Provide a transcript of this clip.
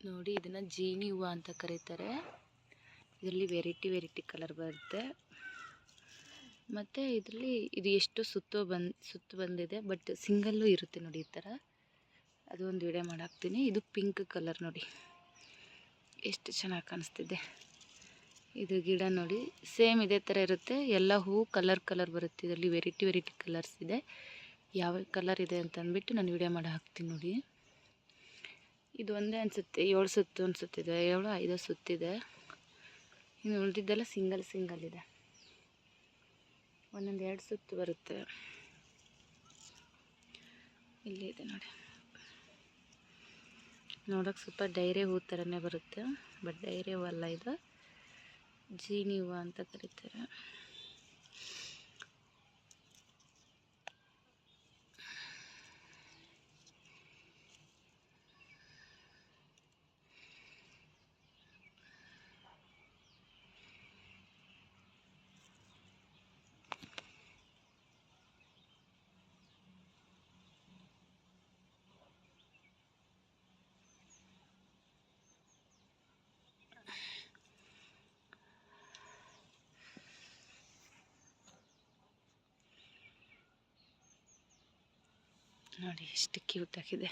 ನೋಡಿ ಇದನ್ನು ಜೀನಿ ಹೂವು ಅಂತ ಕರೀತಾರೆ. ಇದರಲ್ಲಿ ವೆರೈಟಿ ವೆರೈಟಿ ಕಲರ್ ಬರುತ್ತೆ. ಮತ್ತು ಇದರಲ್ಲಿ ಇದು ಎಷ್ಟು ಸುತ್ತು ಬಂದು, ಸುತ್ತು ಬಂದಿದೆ ಬಟ್ ಸಿಂಗಲ್ಲು ಇರುತ್ತೆ ನೋಡಿ ಈ ಥರ ಅದು ಒಂದು ವಿಡಿಯೋ ಮಾಡಾಕ್ತೀನಿ ಇದು ಪಿಂಕ್ ಕಲರ್ ನೋಡಿ. ಎಷ್ಟು ಚೆನ್ನಾಗಿ ಕಾಣಿಸ್ತಿದೆ. ಇದು ಗಿಡ ನೋಡಿ. ಸೇಮ್ ಇದೇ ಥರ ಇರುತ್ತೆ. ಎಲ್ಲ ಹೂವು ಕಲರ್ ಕಲರ್ ಬರುತ್ತೆ. ಇದರಲ್ಲಿ ವೆರೈಟಿ ವೆರೈಟಿ ಕಲರ್ಸ್ ಇದೆ. ಯಾವ ಕಲರ್ ಇದೆ ಅಂತ ಅಂದ್ಬಿಟ್ಟು ನಾನು ವಿಡಿಯೋ ಮಾಡಿ ಹಾಕ್ತೀನಿ ನೋಡಿ. ಇದು ಒಂದೇ ಅನಿಸುತ್ತೆ, ಏಳು ಸುತ್ತು ಅನಿಸುತ್ತಿದೆ, ಏಳು ಐದು ಸುತ್ತಿದೆ. ಇನ್ನು ಉಳಿದಿದ್ದೆಲ್ಲ ಸಿಂಗಲ್ ಸಿಂಗಲ್ ಇದೆ. ಒಂದೊಂದು ಎರಡು ಸುತ್ತು ಬರುತ್ತೆ. ಇಲ್ಲಿ ಇದೆ ನೋಡಿ. ನೋಡೋಕೆ ಸ್ವಲ್ಪ ಡೈರೆ ಹೂ ಥರನೇ ಬರುತ್ತೆ, ಬಟ್ ಡೈರಿ ಹೂ ಅಲ್ಲ ಇದು. ಜೀನಿ ಹೂವು ಅಂತ ಕರೀತಾರೆ. ನೋಡಿ ಎಷ್ಟು ಕ್ಯೂಟ್ ಆಗಿದೆ.